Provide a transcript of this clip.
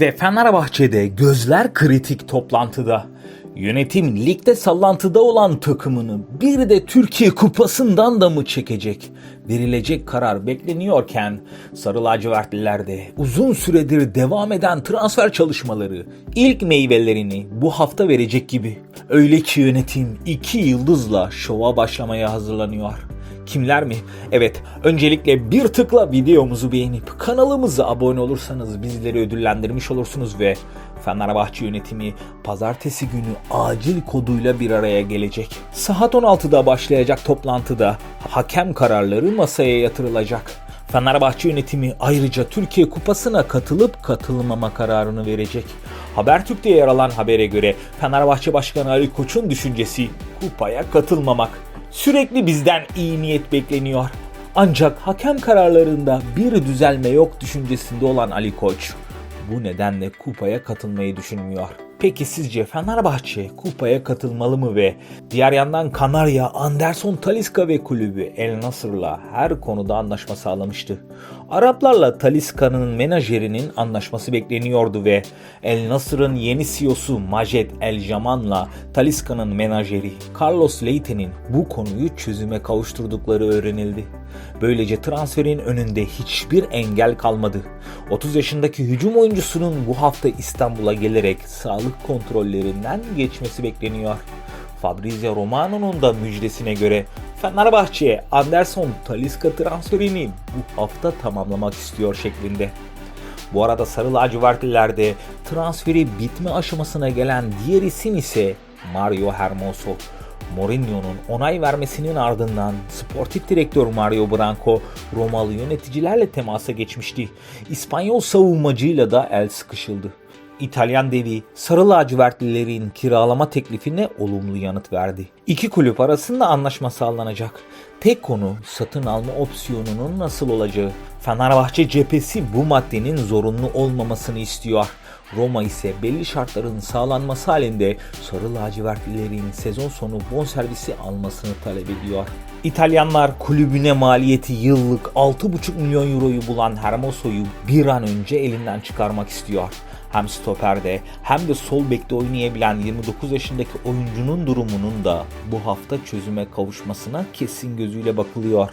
Ve Fenerbahçe'de gözler kritik toplantıda. Yönetim ligde sallantıda olan takımını bir de Türkiye kupasından da mı çekecek? Verilecek karar bekleniyorken Sarı lacivertlilerde uzun süredir devam eden transfer çalışmaları ilk meyvelerini bu hafta verecek gibi. Öyle ki yönetim iki yıldızla şova başlamaya hazırlanıyor. Kimler mi? Evet, öncelikle bir tıkla videomuzu beğenip kanalımıza abone olursanız bizleri ödüllendirmiş olursunuz ve Fenerbahçe yönetimi pazartesi günü acil koduyla bir araya gelecek. Saat 16'da başlayacak toplantıda hakem kararları masaya yatırılacak. Fenerbahçe yönetimi ayrıca Türkiye Kupası'na katılıp katılmama kararını verecek. Habertürk'te yer alan habere göre Fenerbahçe Başkanı Ali Koç'un düşüncesi kupaya katılmamak. Sürekli bizden iyi niyet bekleniyor. Ancak hakem kararlarında bir düzelme yok düşüncesinde olan Ali Koç bu nedenle kupaya katılmayı düşünmüyor. Peki sizce Fenerbahçe kupaya katılmalı mı ve diğer yandan Kanarya, Anderson Talisca ve kulübü El Nasır'la her konuda anlaşma sağlamıştı. Araplarla Talisca'nın menajerinin anlaşması bekleniyordu ve El Nasır'ın yeni CEO'su Majed El Jaman'la Talisca'nın menajeri Carlos Leite'nin bu konuyu çözüme kavuşturdukları öğrenildi. Böylece transferin önünde hiçbir engel kalmadı. 30 yaşındaki hücum oyuncusunun bu hafta İstanbul'a gelerek sağlık kontrollerinden geçmesi bekleniyor. Fabrizio Romano'nun da müjdesine göre Fenerbahçe Anderson Talisca transferini bu hafta tamamlamak istiyor şeklinde. Bu arada Sarı lacivertlilerde transferi bitme aşamasına gelen diğer isim ise Mario Hermoso. Mourinho'nun onay vermesinin ardından sportif direktör Mario Branco Romalı yöneticilerle temasa geçmişti. İspanyol savunmacıyla da el sıkışıldı. İtalyan devi Sarı lacivertlilerin kiralama teklifine olumlu yanıt verdi. İki kulüp arasında anlaşma sağlanacak. Tek konu satın alma opsiyonunun nasıl olacağı. Fenerbahçe cephesi bu maddenin zorunlu olmamasını istiyor. Roma ise belli şartların sağlanması halinde Sarı lacivertlilerin sezon sonu bonservisi almasını talep ediyor. İtalyanlar kulübüne maliyeti yıllık 6,5 milyon euroyu bulan Hermoso'yu bir an önce elinden çıkarmak istiyor. Hem stoperde hem de sol bekte oynayabilen 29 yaşındaki oyuncunun durumunun da bu hafta çözüme kavuşmasına kesin gözüyle bakılıyor.